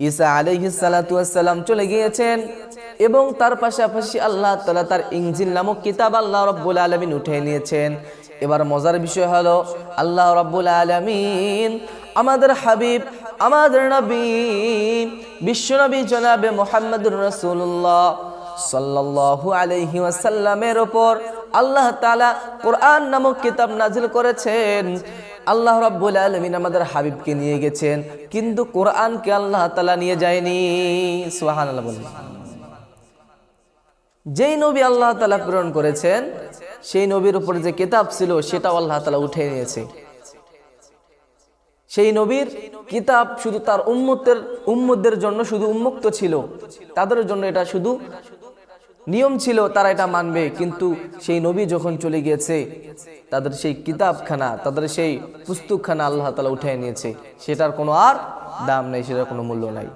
ঈসা আলাইহিস সালাতু ওয়াসসালাম চলে গিয়েছেন এবং তার পাশাপাশি আল্লাহ তাআলা তার ইনজিল নামক কিতাব আল্লাহ রাব্বুল আলামিন উঠিয়ে নিয়েছেন। এবার মজার বিষয় হলো, আল্লাহ রাব্বুল আলামিন আমাদের হাবিব, আমাদের নবী, বিশ্বনবী জনাবে মুহাম্মদুর রাসূলুল্লাহ সাল্লাল্লাহু আলাইহি ওয়াসাল্লামের উপর আল্লাহ তাআলা কোরআন নামক কিতাব নাজিল করেছেন। আল্লাহ রাব্বুল আলামিন আমাদের হাবিবকে নিয়ে গেছেন, কিন্তু কোরআনকে আল্লাহ তালা নিয়ে যায়নি। বলুন। যেই নবী আল্লাহ তালা প্রেরণ করেছেন, সেই নবীর উপর যে কিতাব ছিল, সেটাও আল্লাহ তালা উঠে নিয়েছে। সেই নবীর কিতাব শুধু তার উম্মতের উম্মতদের জন্য শুধু উন্মুক্ত ছিল। তাদের জন্য এটা শুধু নিয়ম ছিল তারা এটা মানবে, কিন্তু সেই নবী যখন চলে গিয়েছে, তাদের সেই কিতাবখানা, তাদের সেই পুস্তকখানা আল্লাহ তালা উঠে নিয়েছে, সেটার কোনো আর দাম নেই, সেটার কোনো মূল্য নাই।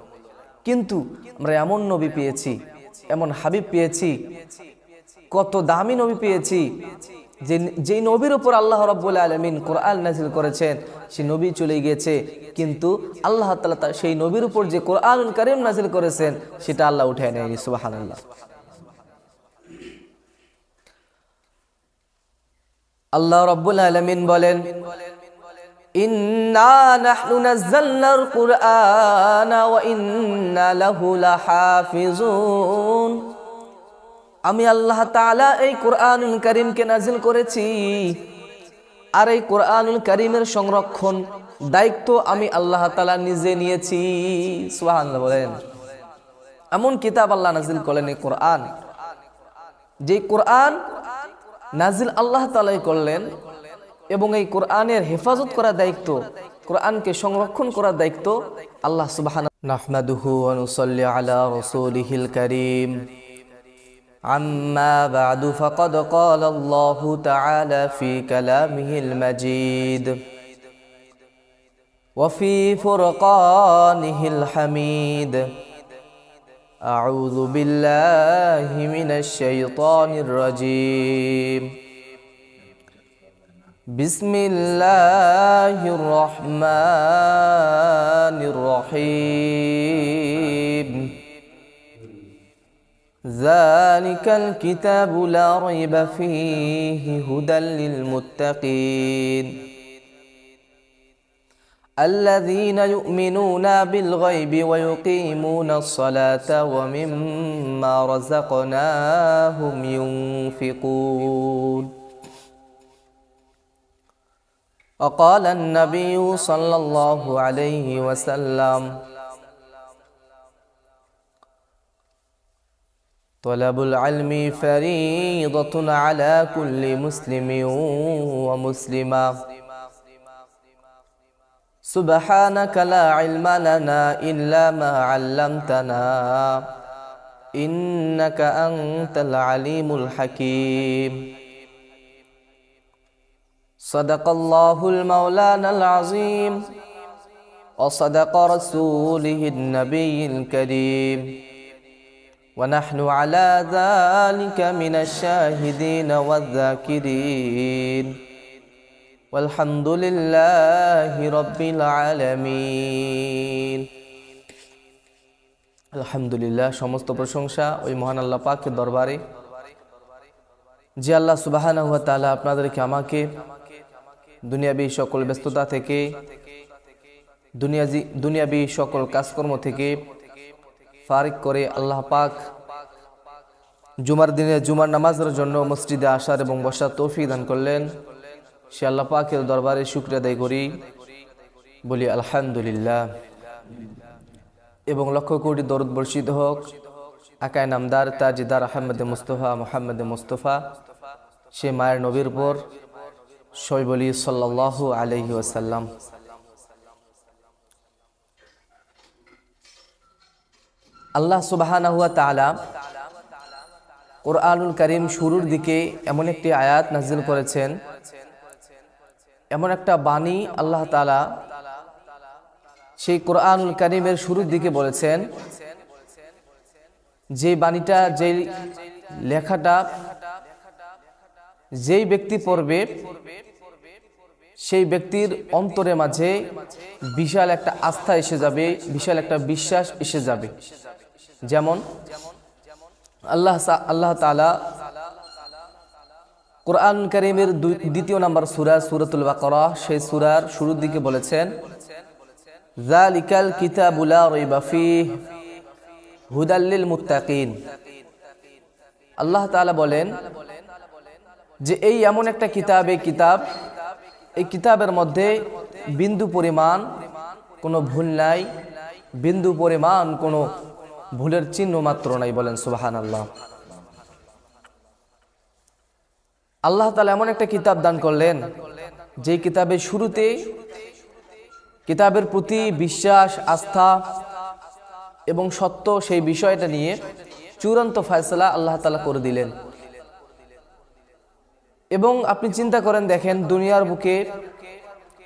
কিন্তু আমরা এমন নবী পেয়েছি, এমন হাবিব পেয়েছি, কত দামি নবী পেয়েছি, যে যেই নবীর উপর আল্লাহ রব্বুল আলমিন কোরআন নাজিল করেছেন, সেই নবী চলে গিয়েছে, কিন্তু আল্লাহ তালা সেই নবীর উপর যে কোরআন করিম নাজিল করেছেন, সেটা আল্লাহ উঠে নেয়নি সুবাহান আল্লাহ আল্লাহ রব্বুল আলমিন বলেন আমি আল্লাহ তাআলা এই কোরআনুল কারীমকে নাজিল করেছি। আর এই কোরআনুল কারীমের সংরক্ষণ দায়িত্ব আমি আল্লাহ তাআলা নিজে নিয়েছি। সুবহানাল্লাহ বলেন। এমন কিতাব আল্লাহ নাজিল করেন এই কোরআন। যে কোরআন নাজিল আল্লাহ তালাই করলেন এবং এই কোরআনের হেফাজত করার দায়িত্ব কোরআনকে সংরক্ষণ করার দায়িত্ব আল্লাহ সুবহান নাহমাদুহু ওয়া নুসাল্লি আলা রাসূলিহিল কারীম أما بعد فقد قال الله تعالى في كلامه المجيد وفي فرقانه الحميد أعوذ بالله من الشيطان الرجيم. بسم الله الرحمن الرحيم. ذلك الكتاب لا ريب فيه هدى للمتقين. الذين يؤمنون بالغيب ويقيمون الصلاة ومما رزقناهم ينفقون. وقال النبي صلى الله عليه وسلم طلب العلم فريضة على كل مسلم ومسلمة. سبحانك لا علم لنا إلا ما علمتنا. إنك أنت العليم الحكيم. صدق الله المولانا العظيم. وصدق رسوله النبي الكريم. ونحن على ذلك من الشاهدين والذاكرين. والحمد لله رب العالمين আলহামদুলিল্লাহ সমস্ত প্রশংসা ওই মহান আল্লাহ পাকের দরবারে যে আল্লাহ সুবাহানা হুয়া তাআলা আপনাদেরকে আমাকে দুনিয়াবি সকল ব্যস্ততা থেকে দুনিয়াজি দুনিয়াবি সকল কাজকর্ম থেকে ফারিক করে আল্লাহ পাক জুমার দিনে জুমার নামাজের জন্য মসজিদে আসার এবং বসার তৌফিক দান করলেন সে আল্লাহ পাকের দরবারে শুক্রিয়া আদায় করি। বলি, আলহামদুলিল্লাহ। এবং লক্ষ কোটি দরদ বর্ষিত হোক। আকায় নামদার তাজিদার আহমদ মুস্তফা, মোহাম্মদ মুস্তফা, সে মায়ের নবীর উপর। সই বলি, সাল্লাল্লাহু আলহি ওয়াসাল্লাম। আল্লাহ সুবাহানা হুয়া তাআলা কোরআনুল করিম শুরুর দিকে এমন একটি আয়াত নাজিল করেছেন এমন একটা বাণী আল্লাহ তাআলা সেই কোরআনুল করিমের শুরুর দিকে বলেছেন, যে বাণীটা যেই লেখাটা, যেই ব্যক্তি পড়বে, সেই ব্যক্তির অন্তরে মাঝে বিশাল একটা আস্থা এসে যাবে, বিশাল একটা বিশ্বাস এসে যাবে। যেমন আল্লাহ আল্লাহ তালা কোরআন করিমের দ্বিতীয় নাম্বার সুরা, সুরাতুল বাকরা, সেই সুরার শুরুর দিকে বলেছেন জালিকাল কিতাবুলা রাইবা ফিহ হুদাল্লিল মুত্তাকিন। আল্লাহ তাআলা বলেন যে এই এমন একটা কিতাব, এই কিতাব, এই কিতাবের মধ্যে বিন্দু পরিমাণ কোনো ভুল নাই, বিন্দু পরিমাণ কোনো ভুলের চিহ্ন মাত্র নাই বলেন সুবাহান আল্লাহ আল্লাহ তালা এমন একটা কিতাব দান করলেন, যে কিতাবের শুরুতে কিতাবের প্রতি বিশ্বাস, আস্থা এবং সত্য সেই বিষয়টা নিয়ে চূড়ান্ত ফয়সলা আল্লাহ তালা করে দিলেন। এবং আপনি চিন্তা করেন, দেখেন দুনিয়ার বুকে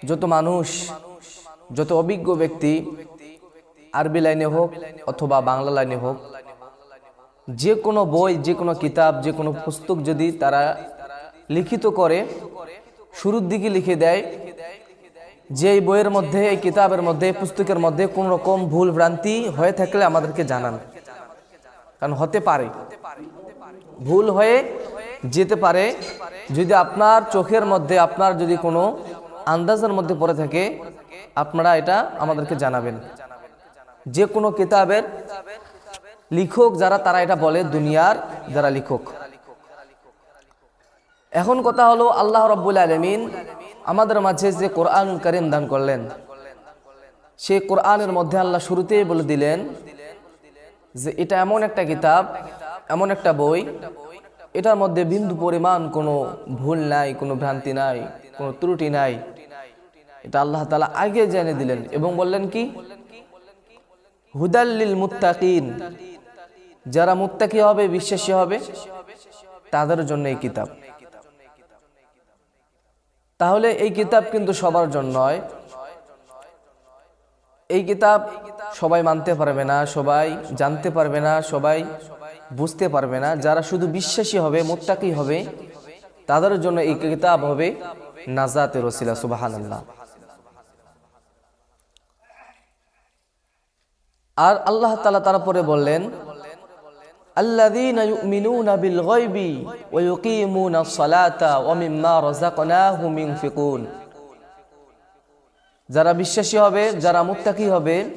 যত মানুষ, যত অভিজ্ঞ ব্যক্তি, আরবি লাইনে হোক অথবা বাংলা লাইনে হোক, যে কোনো বই, যে কোনো কিতাব, যে কোনো পুস্তক যদি তারা লিখিত করে, শুরুর দিকে লিখে দেয় যে এই বইয়ের মধ্যে, এই কিতাবের মধ্যে পুস্তকের মধ্যে কোন রকম ভুল ভ্রান্তি হয়ে থাকলে আমাদেরকে জানান। কারণ হতে পারে। ভুল হয়ে যেতে পারে যদি আপনার চোখের মধ্যে, আপনার যদি কোনো আন্দাজের মধ্যে পড়ে থাকে, আপনারা এটা আমাদেরকে জানাবেন। যে কোনো কিতাবের লিখক যারা, তারা এটা বলে, দুনিয়ার যারা লিখক। এখন কথা হলো আল্লাহ রব্বুল আলমিন আমাদের মাঝে যে কোরআন করিম দান করলেন সে কোরআনের মধ্যে আল্লাহ শুরুতেই বলে দিলেন যে এটা এমন একটা কিতাব, এমন একটা বই, এটার মধ্যে বিন্দু পরিমাণ কোনো ভুল নাই, কোনো ভ্রান্তি নাই, কোনো ত্রুটি নাই। এটা আল্লাহ তালা আগে জেনে দিলেন এবং বললেন কি? হুদাল্লিল মুত্তাকিন, যারা মুত্তাকি হবে, বিশ্বাসী হবে, তাদের জন্য এই কিতাব। তাহলে এই কিতাব কিন্তু সবার জন্য নয় এই কিতাব সবাই মানতে পারবে না, সবাই জানতে পারবে না, সবাই বুঝতে পারবে না। যারা শুধু বিশ্বাসী হবে, মোত্তাকি হবে, তাদের জন্য এই কিতাব হবে নাজাতে রসিলা সুবাহান আর আল্লাহ তালা তারপরে বললেন الذين يؤمنون بالغيب ويقيمون الصلاة ومما رزقناهم ينفقون. যারা বিশ্বাসী হবে, যারা মুত্তাকি হবে,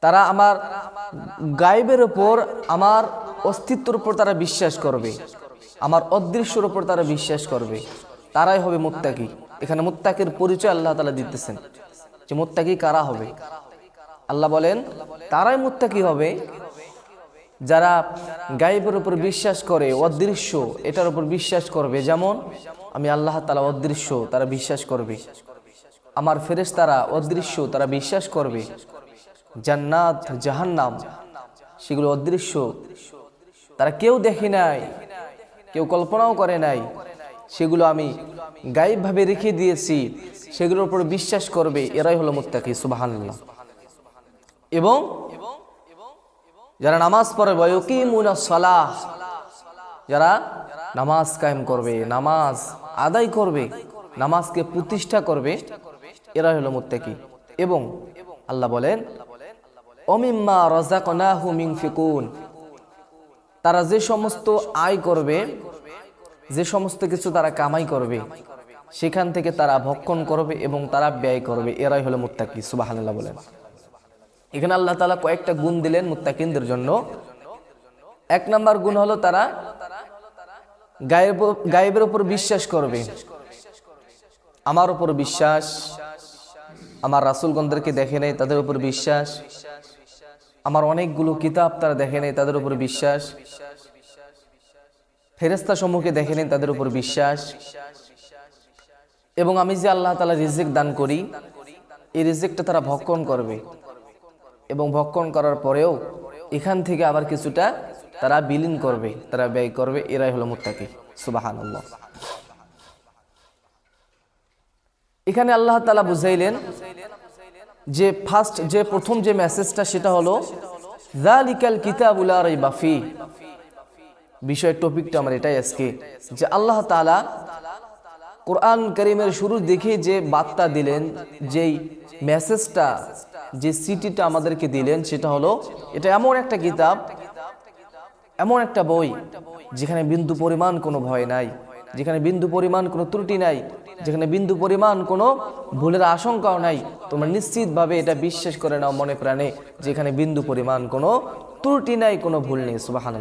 তারা আমার গাইবের উপর, আমার অস্তিত্বের উপর তারা বিশ্বাস করবে, আমার অদৃশ্যর উপর তারা বিশ্বাস করবে, তারাই হবে মুত্তাকি। এখানে মুত্তাকির পরিচয় আল্লাহ তালা দিতেছেন। যে মুত্তাকি কারা হবে? আল্লাহ বলেন, তারাই মুত্তাকি হবে যারা গায়েবের উপর বিশ্বাস করে, অদৃশ্য, এটার উপর বিশ্বাস করবে। যেমন, আমি আল্লাহ তালা অদৃশ্য, তারা বিশ্বাস করবে। আমার ফেরেশ তারা অদৃশ্য, তারা বিশ্বাস করবে। জান্নাত, জাহান্নাম, সেগুলো অদৃশ্য। তারা কেউ দেখে নাই, কেউ কল্পনাও করে নাই। সেগুলো আমি গায়েবভাবে রেখে দিয়েছি, সেগুলোর উপর বিশ্বাস করবে। এরাই হলো মুত্তাকি সুবাহান্লাহ এবং যারা নামাজ পড়ে বয়কিমুনা সালাহ। যারা নামাজ কায়েম করবে, নামাজ আদায় করবে, নামাজকে প্রতিষ্ঠা করবে এরা হলো মুত্তাকি। এবং আল্লাহ বলেন, অমিম্মা রাযাকনাহু মিনফিকুন তারা যে সমস্ত আয় করবে, যে সমস্ত কিছু তারা কামাই করবে, সেখান থেকে তারা ভক্ষণ করবে এবং তারা ব্যয় করবে, এরাই হলো মুত্তাকি। সুবহানাল্লাহ বলেন। এখানে আল্লাহ তালা কয়েকটা গুণ দিলেন মুত্তাকিনদের জন্য। এক নাম্বার গুণ হলো তারা গায়েব, গায়েবের উপর বিশ্বাস করবে। আমার উপর বিশ্বাস, আমার রাসুলগণদেরকে দেখে নেই তাদের উপর বিশ্বাস। আমার অনেকগুলো কিতাব তারা দেখে নেই তাদের উপর বিশ্বাস। ফেরেস্তা সম্মুখে দেখে নেই তাদের উপর বিশ্বাস। এবং আমি যে আল্লাহ তালা রিজিক দান করি, এই রিজিকটা তারা ভক্ষণ করবে। এবং ভক্ষণ করার পরেও এখান থেকে আবার কিছুটা তারা বিলীন করবে, তারা ব্যয় করবে, এরাই হলো মুত্তাকি। সুবাহান এখানে আল্লাহ তালা বুঝাইলেন যে ফার্স্ট যে প্রথম যে মেসেজটা সেটা হলো জালিকাল কিতাবুলা বাফি বিষয়ের টপিকটা আমার এটাই আজকে, যে আল্লাহ তালা কোরআন করিমের শুরু দেখে যে বার্তা দিলেন, যেই মেসেজটা যে সিটিটা আমাদেরকে দিলেন সেটা হলো, এটা এমন একটা কিতাব, এমন একটা বই যেখানে বিন্দু পরিমাণ কোনো ভয় নাই, যেখানে বিন্দু পরিমাণ কোনো ত্রুটি নাই, যেখানে বিন্দু পরিমাণ কোনো ভুলের আশঙ্কাও নাই। তোমরা নিশ্চিতভাবে এটা বিশ্বাস করে নাও মনে প্রাণে যেখানে বিন্দু পরিমাণ কোনো ত্রুটি নাই, কোনো ভুল নেই সুবাহান